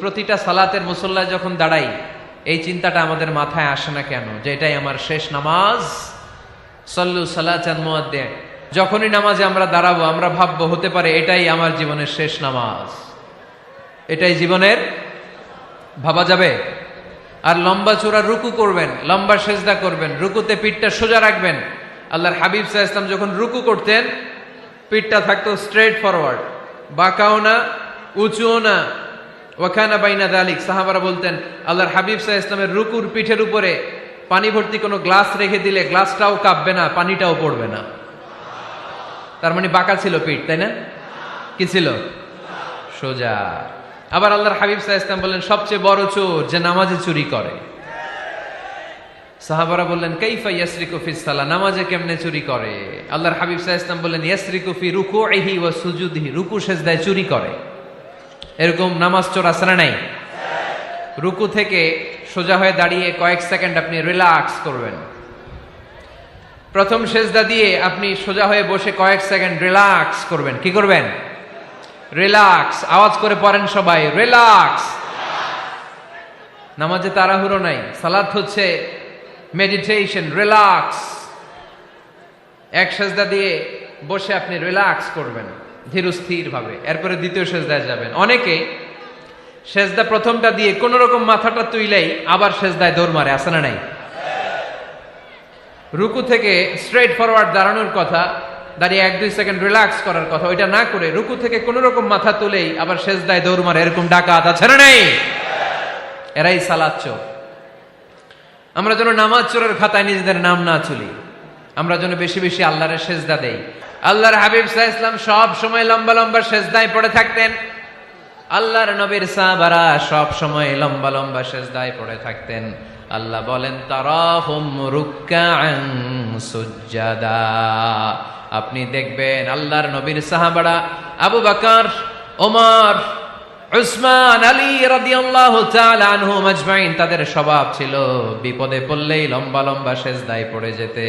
প্রতিটা সালাতের মুসল্লায় যখন দাঁড়াই, এই চিন্তাটা আমাদের মাথায় আসে না কেন? যে এটাই আমার শেষ নামাজ। সল্লু সালাচান মুয়াদ্দে যখনই নামাজে আমরা দাঁড়াবো, আমরা ভাববো, হতে পারে এটাই আমার জীবনের শেষ নামাজ। এটাই জীবনের ভাবা যাবে? আর লম্বা চূড়া রুকু করবেন, লম্বা সেজদা করবেন, রুকুতে পিঠটা সোজা রাখবেন। আল্লাহর হাবিব সাহা ইসলাম যখন রুকু করতেন, পিঠটা থাকতো স্ট্রেট ফরওয়ার্ড বাঁকাও না, উঁচুও না। ওখানা বাইনা দালিক, সাহাবারা বলতেন, আল্লাহর হাবিব সাহা ইসলামের রুকুর পিঠের উপরে পানি ভর্তি কোনো গ্লাস রেখে দিলে গ্লাসটাও কাঁপবে না, পানিটাও পড়বে না। তার মানে বাঁকা ছিল পিঠ, তাই না? কি ছিল? সোজা। আবার আল্লাহর হাবিব সাহা ইসলাম বললেন, সবচেয়ে বড় চোর যে নামাজে চুরি করে। সাহাবারা বললেন, কাইফা ইয়াসরিকু ফি সালা নামাজে কেমনে চুরি করে? আল্লাহর হাবিব সাহা ইসলাম বললেন, ইয়াসরিকু ফি রুকুইহি ওয়া সুজুদিহি রুকু সেজদায় চুরি করে। এরকম নামাজ চোর না নাই? রুকু থেকে সোজা হয়ে দাঁড়িয়ে কয়েক সেকেন্ড আপনি রিল্যাক্স করবেন। প্রথম সেজদা দিয়ে আপনি সোজা হয়ে বসে কয়েক সেকেন্ড রিল্যাক্স করবেন। কি করবেন? রিল্যাক্স। আওয়াজ করে পড়েন সবাই, রিল্যাক্স। নামাজে তাড়াহুড়ো নাই, সালাত হচ্ছে মেডিটেশন রিল্যাক্স। এক সেজদা দিয়ে বসে আপনি রিল্যাক্স করবেন। ধীরস্থির ভাবে এরপরে দ্বিতীয় সেজদায় যাবেন। অনেকে সেজদা প্রথমটা দিয়ে কোন রকম মাথাটা তুইলেই আবার সেজদায় দৌড় মারে আসে না নাই? রুকু থেকে স্ট্রেট ফরওয়ার্ড দাঁড়ানোর কথা, দাঁড়িয়ে এক দুই সেকেন্ড রিল্যাক্স করার কথা, ওইটা না করে রুকু থেকে কোন রকম মাথা তুলেই আবার সেজদায় দৌড় মারে, এরকম ডাকাত আছে না নাই? এরাই সালাদ আমরা যেন নামাজ চোরের খাতায় নিজেদের নাম না চলি আমরা যেন বেশি বেশি আল্লাহরের সেজদা দেই। আল্লাহর হাবিব সাহা ইসলাম সব সময় লম্বা লম্বা সেজদায় পড়ে থাকতেন। আল্লাহর নবীর সাহাবারা সব সময় লম্বা লম্বা সেজদায় পড়ে থাকতেন। আল্লাহ বলেন সুজ্জাদা। আপনি দেখবেন আল্লাহর নবীর সাহাবারা আবু বকর, ওমর, উসমান, আলী আজমাইন তাদের স্বভাব ছিল বিপদে পড়লেই লম্বা লম্বা সেজদায় পড়ে যেতে।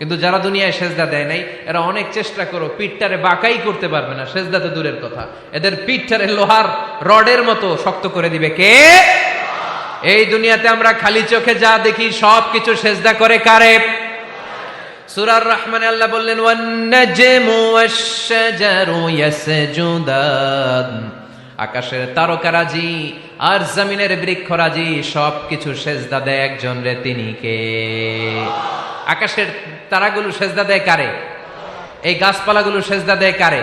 কিন্তু যারা দুনিয়ায় সেজদা দেয় নাই, এরা অনেক চেষ্টা করো, পিঠটারে বাঁকাই করতে পারবে না, সেজদা তো দূরের কথা। এদের পিঠটারে লোহার রডের মতো শক্ত করে দিবে কে? এই দুনিয়াতে আমরা খালি চোখে যা দেখি, সব কিছু সেজদা করে কারে? সুরার রহমানে আল্লাহ বললেন, ওয়ান্নাজমু ওয়াশ-শাজারু ইয়াসজুদান। আকাশের তারকারাজি আর জমিনের বৃক্ষরাজি সব কিছু সেজদা দেয় একজন রে তিনি কে? আকাশের তারাগুলো সেজদা দেয় কারে? এই গাছপালাগুলো সেজদা দেয় কারে?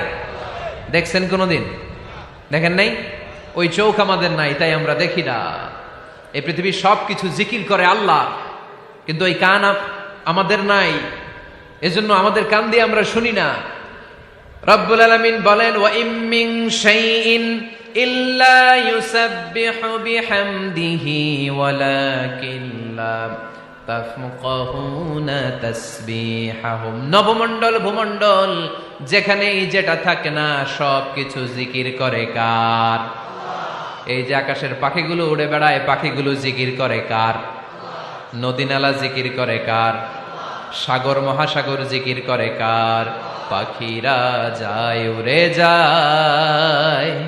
দেখছেন কোনোদিন? দেখেন নাই? ওই চোখ আমাদের নাই, তাই আমরা দেখি না। এই পৃথিবীর সব কিছু জিকির করে আল্লাহ, কিন্তু ওই কান আমাদের নাই। এজন্য আমাদের কান দিয়ে আমরা শুনি না। রব্বুল আলামিন বলেন, ওয়া ইম্মিন শাইইন ইল্লা ইউসাব্বিহু বিহামদিহি ওয়ালাকিন লা তাফকাহুনা তাসবিহাহুম। নবমণ্ডল, ভূমণ্ডল, যেখানেই যেটা থাকে না সব কিছু জিকির করে কার? এই যে আকাশের পাখিগুলো উড়ে বেড়ায়, পাখিগুলো জিকির করে কার? নদী নালা জিকির করে কার? সাগর, মহাসাগর জিকির করে কার? পাখিরা যায়, উড়ে যায়।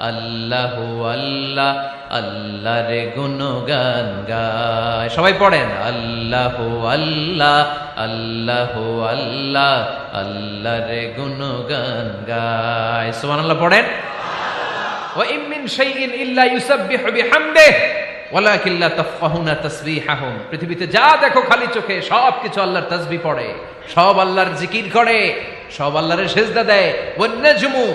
আল্লাহ আল্লাহ, আল্লাহর গুণগান গায়। সবাই পড়েন, আল্লাহ আল্লাহ আল্লাহ আল্লাহ, আল্লাহর গুণগান গায়। সুমান আল্লাহ পড়েন ইমিন শাইইন ইল্লা ইউসাব্বিহু বিহামদিহি ওয়ালাকিল্লা তাফাহুনা তাসবিহাহুম। পৃথিবীতে যা দেখো খালি চোখে সব কিছু আল্লাহর তসবি পড়ে। সব আল্লাহর জিকির করে, সব আল্লাহরের সেজদা দেয়। ওয়ান্নাজমু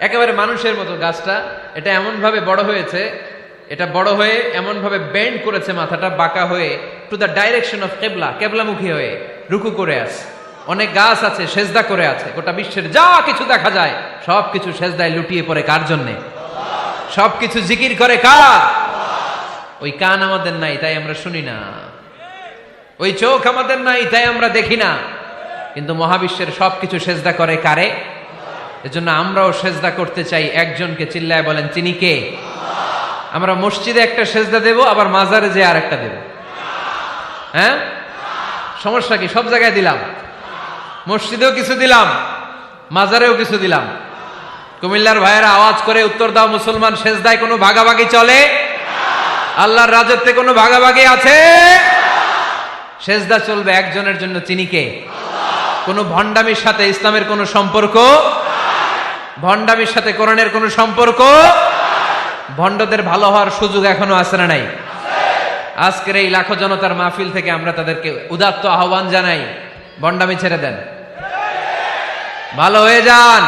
একেবারে মানুষের মতো গাছটা, এটা এমন ভাবে বড় হয়েছে, এটা বড় হয়ে এমন ভাবে বেন্ড করেছে মাথাটা, বাঁকা হয়ে টু দ্য ডাইরেকশন অফ কেবলা, কেবলামুখী হয়ে, রুকু করে আছে। অনেক গাছ আছে, সেজদা করে আছে, গোটা বিশ্বের যা কিছু দেখা যায় সব কিছু সেজদায় লুটিয়ে পড়ে কার জন্যে? সব কিছু জিকির করে কার? ওই কান আমাদের নাই, তাই আমরা শুনি না। ওই চোখ আমাদের নাই, তাই আমরা দেখি না। কিন্তু মহাবিশ্বের সবকিছু সেজদা করে কারে? এজন্য আমরাও সেজদা করতে চাই। একজনকে চিল্লায় বলেন চিনি কে? আমরা মসজিদে একটা সেজদা দেব, আবার মাজারে যে আর একটা দেব। হ্যাঁ? সমস্যা কি? সব জায়গায় দিলাম। মসজিদেও কিছু দিলাম, মাজারেও কিছু দিলাম। কুমিল্লার ভাইয়েরা আওয়াজ করে উত্তর দাও, মুসলমান সেজদায় কোনো ভাগাভাগি চলে? আল্লাহর রাজত্বে কোনো ভাগাভাগি আছে? সেজদা চলবে একজনের জন্য চিনিকে কোনো ভণ্ডামির সাথে ইসলামের কোনো সম্পর্ক? ভণ্ডামির সাথে কোরআনের কোনো সম্পর্ক? ভণ্ডদের ভালো হওয়ার সুযোগ এখনও আছে না নাই? আজকের এই লাখো জনতার মাহফিল থেকে আমরা তাদেরকে উদাত্ত আহ্বান জানাই। ভণ্ডামি ছেড়ে দেন। ভালো হয়ে যান।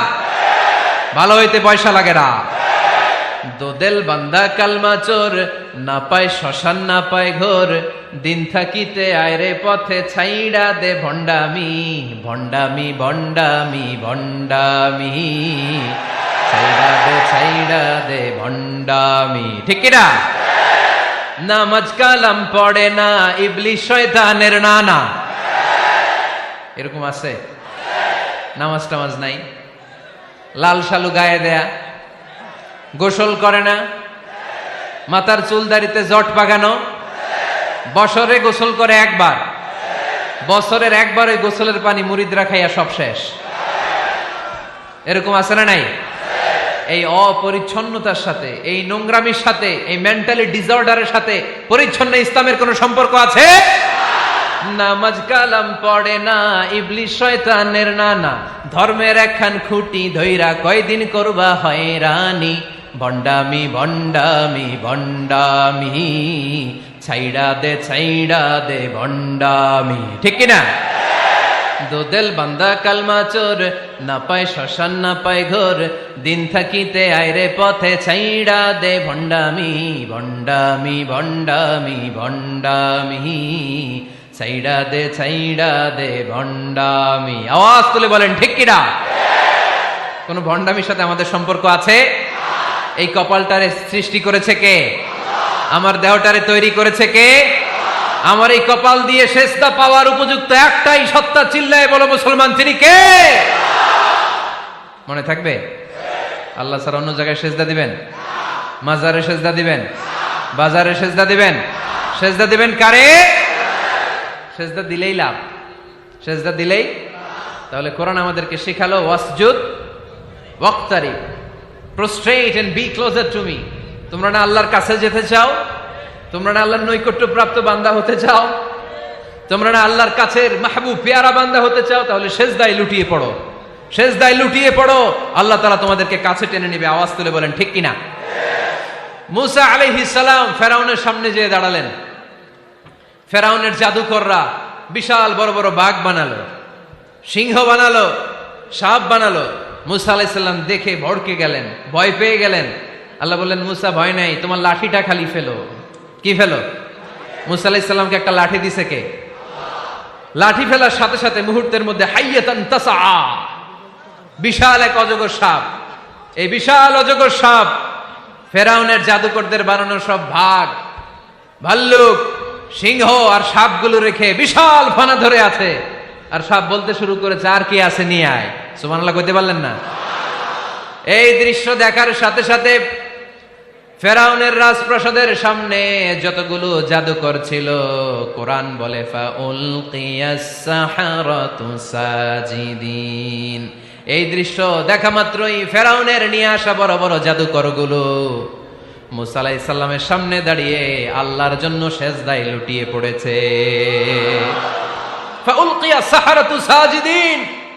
ভালো হইতে পয়সা লাগে না। দোদেল বান্দা কালমা চোর, না পায় শ্মশান, না পায় ঘোর। দিন থাকিতে আয়রে পথে ছাইড়া দে ভণ্ডামি ভণ্ডামি ভণ্ডামি ভণ্ডামি। ছাইড়া দে ছাইড়া দে ভণ্ডামি। ঠিক কিনা? নামাজ কালাম পড়ে না ইবলি শয়তানের নানা। এরকম আছে? নামাজ টামাজ নাই? লাল শালু গায়ে দেয়া? গোসল করে না? মাথার চুল দাড়িতে জট পাগানো বছরে গোসল করে একবার। বছরের একবার ওই গোসলের পানি মুরিদরা খাইয়া সব শেষ। এরকম আছে না নাই? এই অপরিচ্ছন্নতার সাথে, এই নোংরামির সাথে, এই মেন্টালি ডিসঅর্ডারের সাথে পরিচ্ছন্ন ইসলামের কোনো সম্পর্ক আছে? নামাজ কালাম পড়ে না, ইবলিশ শয়তানের নানা। ধর্মের একখান খুঁটি ধইরা কয়দিন করবা হয়রানি। ভণ্ডামি ভণ্ডামি ভণ্ডামি। ছাইড়া দে ছাইড়া দে, ভণ্ডামি। ঠিক কিনা? দোদেল বান্দা কালমা চোর, না পায় শ্মশান, না পায় ঘোর। দিন থাকিতে আয়রে পথে ছাইড়া দে, ভণ্ডামি ভণ্ডামি ভণ্ডামি ভণ্ডামি। ছাইড়া দে ছাইড়া দে, ভণ্ডামি। আওয়াজ তুলে বলেন, ঠিক কিনা? কোন ভণ্ডামির সাথে আমাদের সম্পর্ক আছে? এই কপালটারে সৃষ্টি করেছে কে? আমার দেহটারে তৈরি করেছে কে? আমার এই কপাল দিয়ে শেষদা পাওয়ার উপযুক্ত একটাই সত্তা চিল্লায় বলো, মুসলমান, তিনি কে? মনে থাকবে? আল্লাহ স্যার অন্য জায়গায় সেজদা দিবেন? মাজারে সেজদা দিবেন? বাজারে সেজদা দিবেন? সেজদা দিবেন কারে? সেজদা দিলেই লাভ। সেজদা দিলেই তাহলে কোরআন আমাদেরকে শেখালো, ওয়াসজুদ ওয়াক্তারি prostrate and be closer to me তোমরা না আল্লাহর কাছে যেতে চাও? তোমরা না আল্লাহর নৈকট্য প্রাপ্ত বান্দা হতে চাও? তোমরা না আল্লাহর কাছের মাহবুব, পেয়ারা বান্দা হতে চাও? তাহলে শেষদায় লুটিয়ে পড়ো। শেষদায় লুটিয়ে পড়ো। আল্লাহ তালা তোমাদেরকে কাছে টেনে নেবে, আওয়াজ তুলে বলেন, ঠিক কিনা? মুসা আলাইহিস সালাম ফেরাউনের সামনে যেয়ে দাঁড়ালেন। ফেরাউনের জাদুকররা বিশাল বড় বড় বাঘ বানালো, সিংহ বানালো, সাপ বানালো। মুসা আলাইসাল্লাম দেখে ভড়কে গেলেন, ভয় পেয়ে গেলেন। আল্লাহ বললেন, মুসা, ভয় নাই, তোমার লাঠিটা খালি ফেলো। কি ফেলো? মুসা আলাইসাল্লামকে একটা লাঠি দিছে কে? লাঠি ফেলার সাথে সাথে মুহূর্তের মধ্যে বিশাল এক অজগর সাপ। এই বিশাল অজগর সাপ ফেরাউনের জাদুকরদের বানানো সব ভাগ, ভাল্লুক, সিংহ আর সাপগুলো রেখে বিশাল ফানা ধরে আছে। আর সাপ বলতে শুরু করেছে, আর কি আছে নিয়ে আয়? সুমানাল্লাহ কইতে পারলেন না? এই দৃশ্য দেখার সাথে সাথে ফেরাউনের রাজপ্রাসাদের সামনে যতগুলো জাদুকর ছিল, কোরআন বলে সাজিদিন। এই দৃশ্য দেখা মাত্রই ফেরাউনের নিয়ে আসা বড় বড় জাদুকরগুলো মুসা আলাইহিস সালামের সামনে দাঁড়িয়ে আল্লাহর জন্য সেজদায় লুটিয়ে পড়েছে। ফাউলকিয়া সাহারাতু সাজিদিন।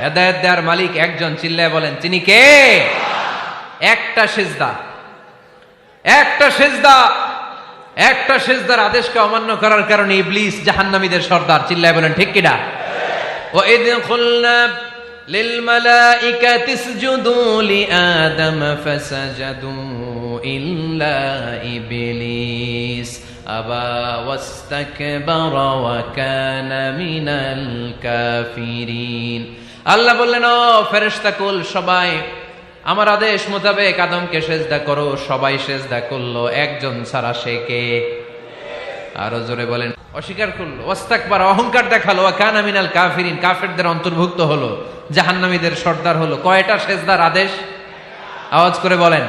হেদায়েত দেওয়ার মালিক একজন চিল্লায় বলেন তিনি কে একটা সেজদা একটা সেজদা একটা সেজদার আদেশকে অমান্য করার কারণে ইবলিস জাহান্নামীদের সর্দার চিল্লায় বলেন ঠিক কিনা ও এদিন খুলনা للملائكة اسجدوا لآدم فسجدوا إلا إبليس أبى واستكبر وكان من الكافرين আল্লাহ বললেন ও ফেরেশতা কুল সবাই আমার আদেশ মোতাবেক আদমকে সেজদা করো সবাই সেজদা করলো একজন ছাড়া সে কে আরো জোরে বলেন অস্বীকার করলো ওস্তাকবার অহংকার দেখালো কান আমিনাল কাফিরিন কাফেরদের অন্তর্ভুক্ত হলো জাহান্নামীদের সর্দার হলো কয়টা সেজদার আদেশ আওয়াজ করে বলেন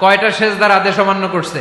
কয়টা সেজদার আদেশ অমান্য করছে